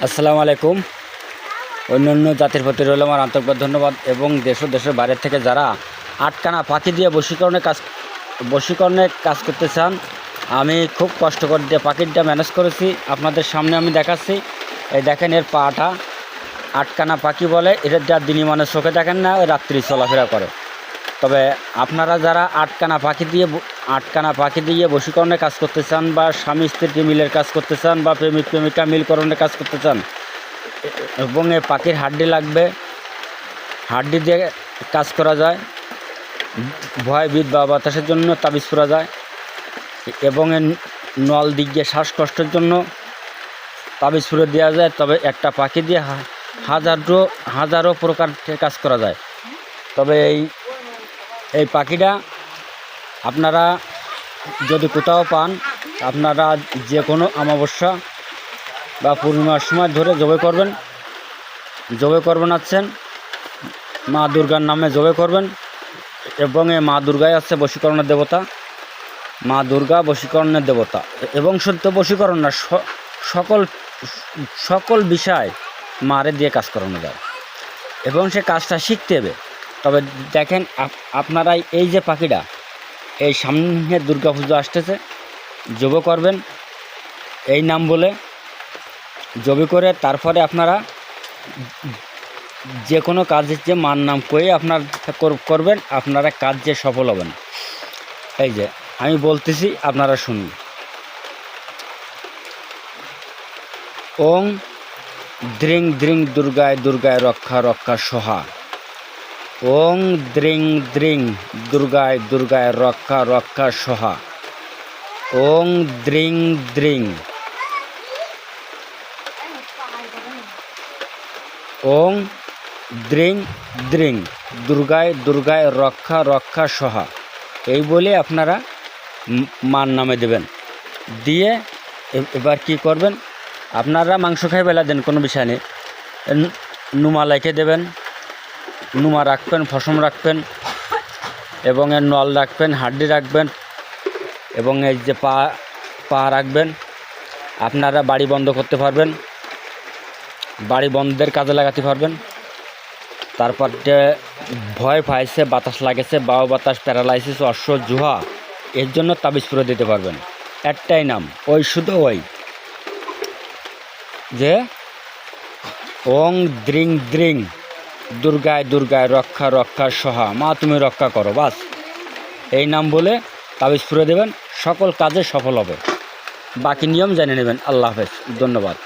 আসসালামু আলাইকুম। অন্যান্য জাতির প্রতি রইল আমার আন্তরিক ধন্যবাদ এবং দেশ দেশের বাইরের থেকে যারা আটকানা পাখি দিয়ে বশীকরণে কাজ বশীকরণে কাজ করতে চান, আমি খুব কষ্ট করে দিয়ে পাখিটা ম্যানেজ করেছি, আপনাদের সামনে আমি দেখাচ্ছি। এই দেখেন এর পাটা, আটকানা পাখি বলে, এটা যা দিনই মানে চোখে দেখেন না ওই রাত্রি চলাফেরা করে। তবে আপনারা যারা আটকানা পাখি দিয়ে আটকানা পাখি দিয়ে বশীকরণে কাজ করতে চান বা স্বামী স্ত্রীকে মিলের কাজ করতে চান বা প্রেমিক প্রেমিকা মিলকরণে কাজ করতে চান, এবং এ পাখির হাড্ডি লাগবে, হাড্ডি দিয়ে কাজ করা যায়, ভয়, বিদ বা বাতাসের জন্য তাবিজ করা যায়, এবং এর নল দিক দিয়ে শ্বাসকষ্টের জন্য তাবিজ ফুরে দেওয়া যায়, তবে একটা পাখি দিয়ে হাজারো হাজারো প্রকার কাজ করা যায়। তবে এই এই পাখিটা আপনারা যদি কোথাও পান, আপনারা যে কোনো অমাবস্যা বা পূর্ণিমার সময় ধরে জবে করবেন। জবে করবেন আছেন মা দুর্গার নামে জবে করবেন এবং এই মা দুর্গাই আছে বশীকরণের দেবতা। মা দুর্গা বশীকরণের দেবতা এবং সত্য বশীকরণ না সকল সকল বিষয় মারে দিয়ে কাজ করানো যায়। এবং সে কাজটা শিখতে হবে। তবে দেখেন, আপ- আপনারা এই যে পাখিটা, এই সামনে দুর্গা পুজো আসতেছে যোগ করবেন, এই নাম বলে জবি করে তারপরে আপনারা যে কোনো কাজের যে মার নাম কয়ে আপনার কর- করবেন, আপনারা কাজ যে সফল হবেন। এই যে, আমি বলতেছি, আপনারা শুনুন। ওং, দ্রিং দ্রিং দুর্গায় দুর্গায় রক্ষা রক্ষা সোহা। ওং দ্রিং দ্রিং, দুর্গায় দুর্গায় রক্ষা রক্ষা সহা। ওং দ্রিং দ্রিং। ওং দ্রিং দ্রিং, দুর্গায় দুর্গায় রক্ষা রক্ষা সহা। এই বলে আপনারা মার নামে দেবেন। দিয়ে এবার কি করবেন? আপনারা মাংস খাই বেলা দেন, কোনো বিষয় নেই। ন- নুমা লাইকে দেবেন। নুমা রাখবেন, ফসম রাখবেন এবং এর নল রাখবেন, হাড্ডি রাখবেন এবং এই যে পা পা রাখবেন। আপনারা বাড়ি বন্ধ করতে পারবেন, বাড়ি বন্ধের কাজে লাগাতে পারবেন। তারপর যে ভয় পাইছে, বাতাস লাগেছে, বায়ু বাতাস, প্যারালাইসিস, অশ্ব, জুহা, এর জন্য তাবিজ করে দিতে পারবেন। একটাই নাম, ওই শুধু ওই। যে ওং, দ্রিং দ্রিং। দুর্গায় দুর্গায় রক্ষা রক্ষা সহা, মা তুমি রক্ষা করো, বাস। এই নাম বলে তাবিজ ফুরে দেবেন, সকল কাজে সফল হবে। বাকি নিয়ম জেনে নেবেন, আল্লাহ হাফেজ। ধন্যবাদ।